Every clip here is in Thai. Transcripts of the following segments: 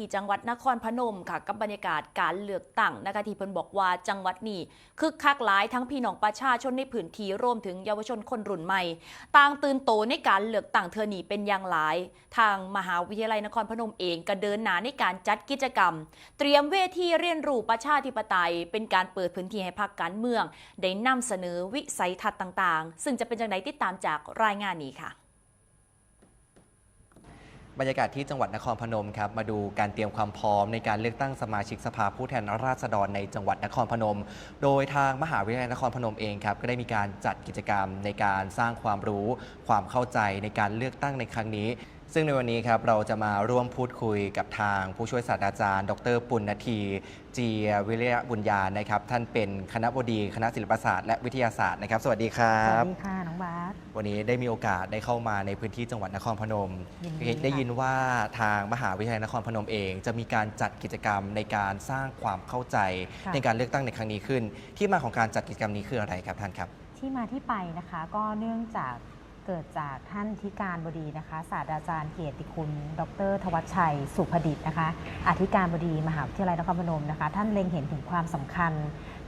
ที่จังหวัดนครพนมค่ะกับบรรยากาศการเลือกตั้งนะคะที่เพิ่นบอกว่าจังหวัดนี้คึกคักหลายทั้งพี่น้องประชาชนในพื้นที่รวมถึงเยาวชนคนรุ่นใหม่ ต่างตื่นโตในการเลือกตั้งเทือนี้เป็นอย่างหลาย ทางมหาวิทยาลัยนครพนมเองก็เดินหน้าในการจัดกิจกรรม เตรียมเวทีเรียนรู้ประชาธิปไตย เป็นการเปิดพื้นที่ให้พรรคการเมือง ได้นำเสนอวิสัยทัศน์ต่าง ๆ ซึ่งจะเป็นจังไดติดตามจากรายงานนี้ค่ะ บรรยากาศที่จังหวัดนครพนมครับมาดูการเตรียมความพร้อมในการเลือกตั้งสมาชิกสภาผู้แทนราษฎรในจังหวัดนครพนม โดยทางมหาวิทยาลัยนครพนมเองครับก็ได้มีการจัดกิจกรรมในการสร้างความรู้ความเข้าใจในการเลือกตั้งในครั้งนี้ ซึ่งในวันนี้ครับเราจะมาร่วมพูดคุยกับทางผู้ช่วยศาสตราจารย์ ดรปุณณทีจีวิริยะบุญญานะครับท่านเป็นคณะบดีคณะศิลปศาสตร์และวิทยาศาสตร์นะครับ สวัสดีครับสวัสดีค่ะ น้องบาสวันนี้ได้มีโอกาสได้เข้ามาในพื้นที่จังหวัดนครพนม ยินดีค่ะ ได้ยินว่าทางมหาวิทยาลัยนครพนมเอง จะมีการจัดกิจกรรมในการสร้างความเข้าใจ ค่ะ ในการเลือกตั้งในครั้งนี้ขึ้น ที่มาของการจัดกิจกรรมนี้คืออะไรครับท่านครับ ที่มาที่ไปนะคะก็เนื่องจาก เกิดจากท่านธิการบดีนะคะ ศาสตราจารย์เกียรติคุณ ดรทวัชชัย สุภดิษฐ์นะคะ อธิการบดีมหาวิทยาลัยนครพนมนะคะ ท่านเล็งเห็นถึงความสำคัญ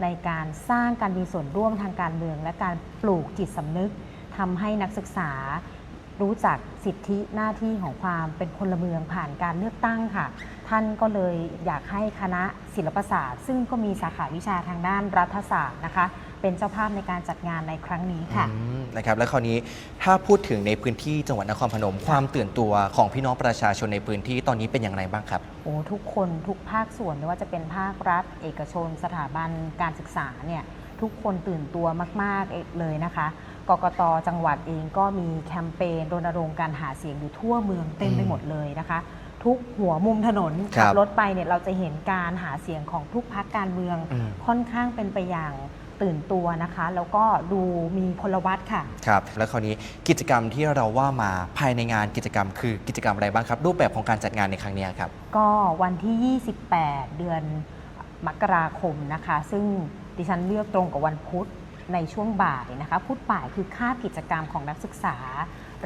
ในการสร้างการมีส่วนร่วมทางการเมือง และการปลูกจิตสำนึกทำให้นักศึกษารู้จักสิทธิหน้าที่ของความเป็นพลเมืองผ่านการเลือกตั้งค่ะ ท่านก็เลยอยากให้คณะศิลปศาสตร์ ซึ่งก็มีสาขาวิชาทางด้านรัฐศาสตร์นะคะ เป็นเจ้าภาพในการจัดงานในครั้งนี้ค่ะ อืมนะครับแล้วคราวนี้ถ้าพูดถึงในพื้นที่จังหวัดนครพนม ความตื่นตัวของพี่น้องประชาชนในพื้นที่ตอนนี้เป็นอย่างไรบ้างครับ โอ้ทุกคนทุกภาคส่วนไม่ว่าจะเป็นภาครัฐ เอกชน สถาบันการศึกษาเนี่ยทุกคนตื่นตัวมาก ๆ เลยนะคะ กกตจังหวัดเองก็มีแคมเปญรณรงค์การหาเสียงอยู่ทั่วเมืองเต็มไปหมดเลยนะคะ ทุกหัวมุมถนนครัขับรถไปเนี่ยเราจะเห็นการหาเสียงของทุกพักการเมืองอืมค่อนข้างเป็นไปอย่างตื่นตัวนะคะ แล้วก็ดูมีพลวัตค่ะ ครับ แล้วคราวนี้กิจกรรมที่เราว่ามาภายในงานกิจกรรมคือกิจกรรมอะไรบ้างครับ รูปแบบของการจัดงานในครั้งนี้ครับ ก็วันที่ 28 เดือนมกราคมนะคะ ซึ่งดิฉันเลือกตรงกับวันพุธ ในช่วงบ่ายนะคะพุธบ่ายคือค่าบกิจกรรมของนักศึกษา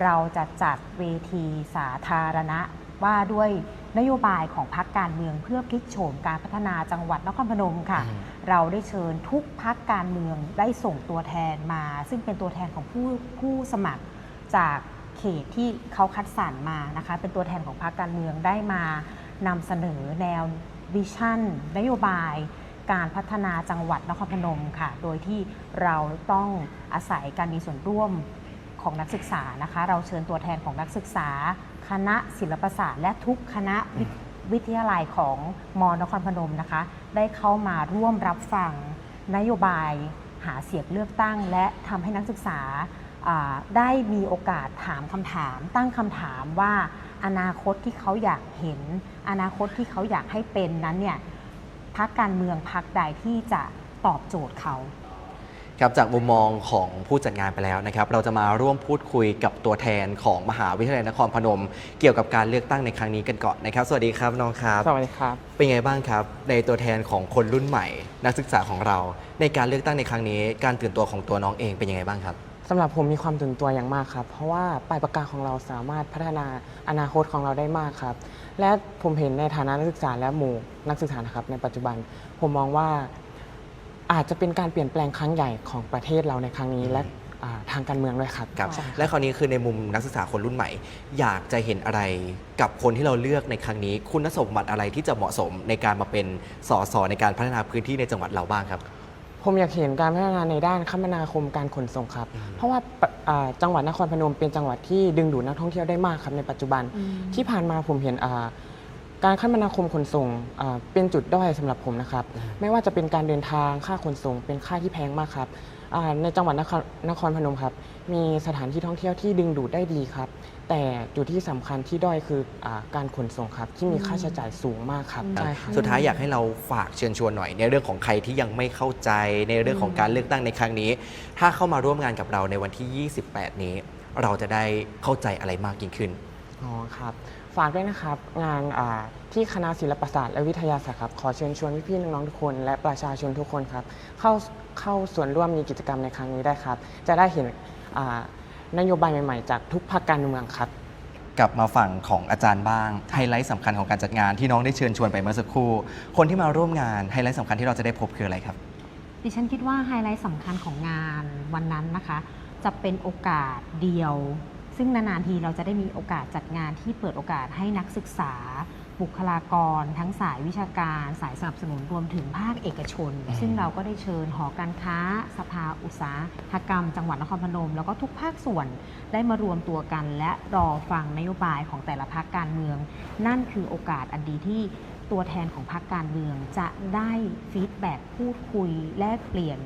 เราจะจัดเวทีสาธารณะ ว่าด้วยนโยบายของพรรคการเมืองเพื่อพลิกโฉมการพัฒนาจังหวัดนครพนมค่ะอืมเราได้เชิญทุกพักการเมืองได้ส่งตัวแทนมา ซึ่งเป็นตัวแทนของผู้ผู้สมัครจากเขตที่เขาคัดสรรมานะคะ เป็นตัวแทนของพรรคการเมืองได้มานำเสนอแนววิชั่นนโยบาย การพัฒนาจังหวัดนครพนมค่ะ โดยที่เราต้องอาศัยการมีส่วนร่วมของนักศึกษานะคะ เราเชิญตัวแทนของนักศึกษา คณะศิลปศาสตร์ และทุกคณะวิวิทยาลัยของมอนครพนมนะคะ ได้เข้ามาร่วมรับฟังนโยบายหาเสียงเลือกตั้ง และทำให้นักศึกษาอ่าได้มีโอกาสถามคำถาม ตั้งคำถามว่าอนาคตที่เขาอยากเห็น อนาคตที่เขาอยากให้เป็นนั้นเนี่ย พักการเมืองพักใดที่จะตอบโจทย์เขาครับจากมุมมองของผู้จัดงานไปแล้วนะครับ เราจะมาร่วมพูดคุยกับตัวแทนของมหาวิทยาลัยนครพนม เกี่ยวกับการเลือกตั้งในครั้งนี้กันก่อนนะครับ สวัสดีครับน้องครับ สวัสดีครับ เป็นไงบ้างครับ ในตัวแทนของคนรุ่นใหม่ นักศึกษาของเรา ในการเลือกตั้งในครั้งนี้ การตื่นตัวของตัวน้องเองเป็นยังไงบ้างครับ สำหรับผมมีความตื่นตัวอย่างมากครับ เพราะว่าปลายปากกาของเราสามารถพัฒนาอนาคตของเราได้มากครับ และผมเห็นในฐานะนักศึกษาและหมู่นักศึกษานะครับในปัจจุบัน ผมมองว่าอาจจะเป็นการเปลี่ยนแปลงครั้งใหญ่ของประเทศเราในครั้งนี้และอ่าทางการเมืองด้วยครับ ครับใช่ครับและคราวนี้คือในมุมนักศึกษาคนรุ่นใหม่ อยากจะเห็นอะไรกับคนที่เราเลือกในครั้งนี้ คุณสมบัติอะไรที่จะเหมาะสมในการมาเป็นสสในการพัฒนาพื้นที่ในจังหวัดเราบ้างครับ ผมอยากเห็นการพัฒนาในด้านคมนาคมการขนส่งครับ เพราะว่าปะอ่าจังหวัดนครพนมเป็นจังหวัดที่ดึงดูดนักท่องเที่ยวได้มากครับในปัจจุบันที่ผ่านมาผมเห็นอ่า การคมนาคมขนส่งอ่าเป็นจุดด้อยสำหรับผมนะครับ ไม่ว่าจะเป็นการเดินทางค่าขนส่ง เป็นค่าที่แพงมากครับอ่าในจังหวัดนครนครพนมครับ มีสถานที่ท่องเที่ยวที่ดึงดูดได้ดีครับ แต่จุดที่สำคัญที่ด้อยคืออาการขนส่งครับ ที่มีค่าใช้จ่ายสูงมากครับใช่ครับสุดท้ายอยากให้เราฝากเชิญชวนหน่อย ในเรื่องของใครที่ยังไม่เข้าใจในเรื่องของการเลือกตั้งในครั้งนี้ ถ้าเข้ามาร่วมงานกับเราในวันที่ 28 นี้ เราจะได้เข้าใจอะไรมากยิ่งขึ้น อ๋อครับ ฝากด้วยนะครับ งานอ่าที่คณะศิลปศาสตร์และวิทยาศาสตร์ครับขอเชิญชวนพี่ๆน้องๆทุกคน และประชาชนทุกคนครับ เข้าเข้าส่วนร่วมมีกิจกรรมในครั้งนี้ได้ครับ จะได้เห็นอ่านโยบายใหม่ๆ จากทุกภาคการเมืองครับ กลับมาฝั่งของอาจารย์บ้าง ไฮไลท์สำคัญของการจัดงานที่น้องได้เชิญชวนไปเมื่อสักครู่ คนที่มาร่วมงานไฮไลท์สำคัญที่เราจะได้พบคืออะไรครับ ดิฉันคิดว่าไฮไลท์สำคัญของงานวันนั้นนะคะ จะเป็นโอกาสเดียว ซึ่งนานๆทีเราจะได้มีโอกาสจัดงานที่เปิดโอกาสให้นักศึกษา บุคลากร ทั้งสายวิชาการ สายสนับสนุนรวมถึงภาคเอกชนอืมซึ่งเราก็ได้เชิญหอการค้า สภาอุตสาหกรรม จังหวัดนครพนม แล้วก็ทุกภาคส่วนได้มารวมตัวกัน และรอฟังนโยบายของแต่ละพรรคการเมือง นั่นคือโอกาสอันดีที่ตัวแทนของพรรคการเมืองจะได้ฟีดแบ็กพูดคุยแลกเปลี่ยน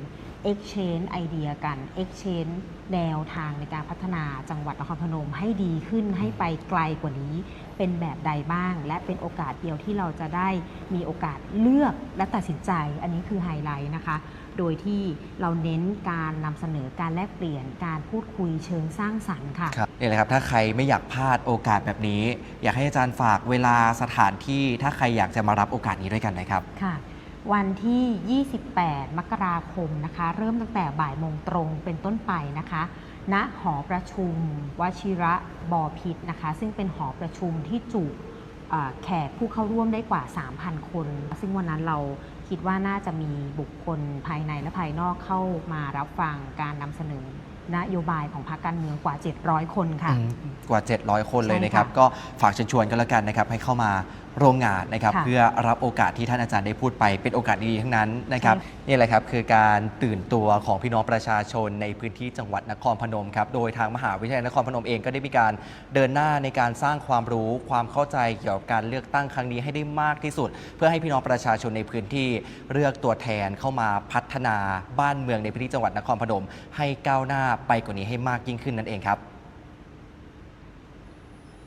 exchange ไอเดียกัน exchange แนวทางในการพัฒนาจังหวัดนครพนมให้ดีขึ้นให้ไปไกลกว่านี้ เป็นแบบใดบ้าง และเป็นโอกาสเดียวที่เราจะได้มีโอกาสเลือกและตัดสินใจ อันนี้คือไฮไลท์นะคะ โดยที่เราเน้นการนำเสนอการแลกเปลี่ยนการพูดคุยเชิงสร้างสรรค์ค่ะครับนี่แหละครับ ถ้าใครไม่อยากพลาดโอกาสแบบนี้ อยากให้อาจารย์ฝากเวลาสถานที่ถ้าใครอยากจะมารับโอกาสนี้ด้วยกันนะครับค่ะ วันที่ 28 มกราคมนะคะ เริ่มตั้งแต่บ่ายโมงตรงเป็นต้นไปนะคะณหอประชุม วชิระบอพิษนะคะ ซึ่งเป็นหอประชุมที่จุเอ่อแขกผู้เข้าร่วมได้กว่า 3,000 คน ซึ่งวันนั้นเราคิดว่าน่าจะมีบุคคลภายในและภายนอกเข้ามารับฟังการนำเสนอนโยบายของพรรคการเมืองกว่า 700 คนค่ะอืมกว่า 700 คนเลยใช่ค่ะนะครับ ก็ฝากเชิญชวนกันแล้วกันนะครับ ให้เข้ามา ร่วมงานนะครับค่ะเพื่อรับโอกาสที่ท่านอาจารย์ได้พูดไปเป็นโอกาสดีๆทั้งนั้นนะครับใช่นี่แหละครับคือการตื่นตัวของพี่น้องประชาชนในพื้นที่จังหวัดนครพนมครับโดยทางมหาวิทยาลัยนครพนมเองก็ได้มีการเดินหน้าในการสร้างความรู้ความเข้าใจเกี่ยวกับการเลือกตั้งครั้งนี้ให้ได้มากที่สุด เพื่อให้พี่น้องประชาชนในพื้นที่เลือกตัวแทนเข้ามาพัฒนาบ้านเมืองในพื้นที่จังหวัดนครพนม ให้ก้าวหน้าไปกว่านี้ให้มากยิ่งขึ้นนั่นเองครับ